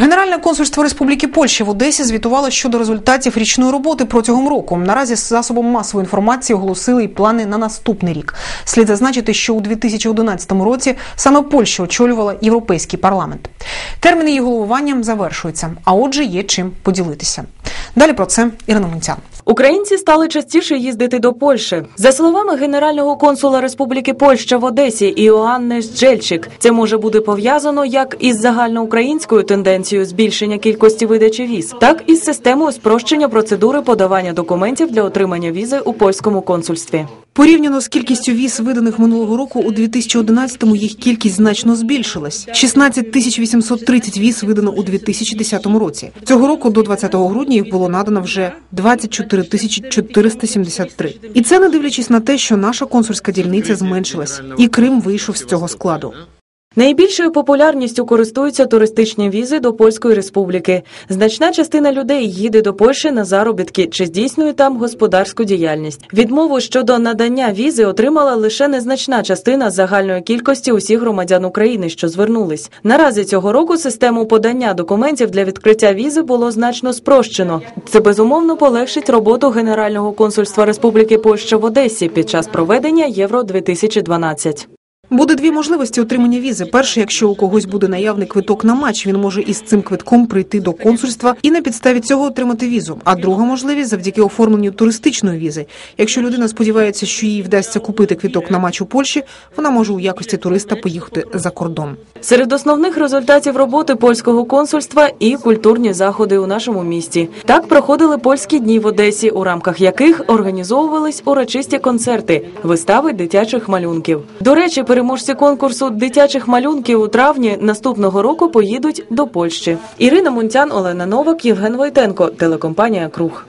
Генеральне консульство Республіки Польща в Одесі звітувало щодо результатів річної роботи протягом року. Наразі з засобом масової інформації оголосили і плани на наступний рік. Слід зазначити, що у 2011 році саме Польща очолювала європейський парламент. Термін її головування завершується, а отже, є чим поділитися. Далі про це Ірина Мунцян. Українці стали частіше їздити до Польщі. За словами генерального консула Республіки Польща в Одесі Іоанни Джельчик, це може бути пов'язано як із загальноукраїнською тенденцією збільшення кількості видачі віз, так і з системою спрощення процедури подавання документів для отримання візи у польському консульстві. Порівняно з кількістю віз, виданих минулого року, у 2011-му їх кількість значно збільшилась. 16 тисяч 830 віз видано у 2010 році. Цього року до 20 грудня їх було надано вже 24 тисячі 473. І це не дивлячись на те, що наша консульська дільниця зменшилась, і Крим вийшов з цього складу. Найбільшою популярністю користуються туристичні візи до Польської республіки. Значна частина людей їде до Польщі на заробітки чи здійснює там господарську діяльність. Відмову щодо надання візи отримала лише незначна частина загальної кількості усіх громадян України, що звернулись. Наразі цього року систему подання документів для відкриття візи було значно спрощено. Це безумовно полегшить роботу Генерального консульства Республіки Польща в Одесі під час проведення Євро 2012 Буде дві можливості отримання візи. Перше, якщо у когось буде наявний квиток на матч, він може із цим квитком прийти до консульства і на підставі цього отримати візу. А друга можливість завдяки оформленню туристичної візи. Якщо людина сподівається, що їй вдасться купити квиток на матч у Польщі, вона може у якості туриста поїхати за кордон. Серед основних результатів роботи польського консульства і культурні заходи у нашому місті. Так проходили польські дні в Одесі, у рамках яких організовувались урочисті концерти, вистави дитячих малюнків. До речі, переможці конкурсу дитячих малюнків у травні наступного року поїдуть до Польщі. Ірина Мунтян, Олена Новак, Євген Войтенко, телекомпанія Круг.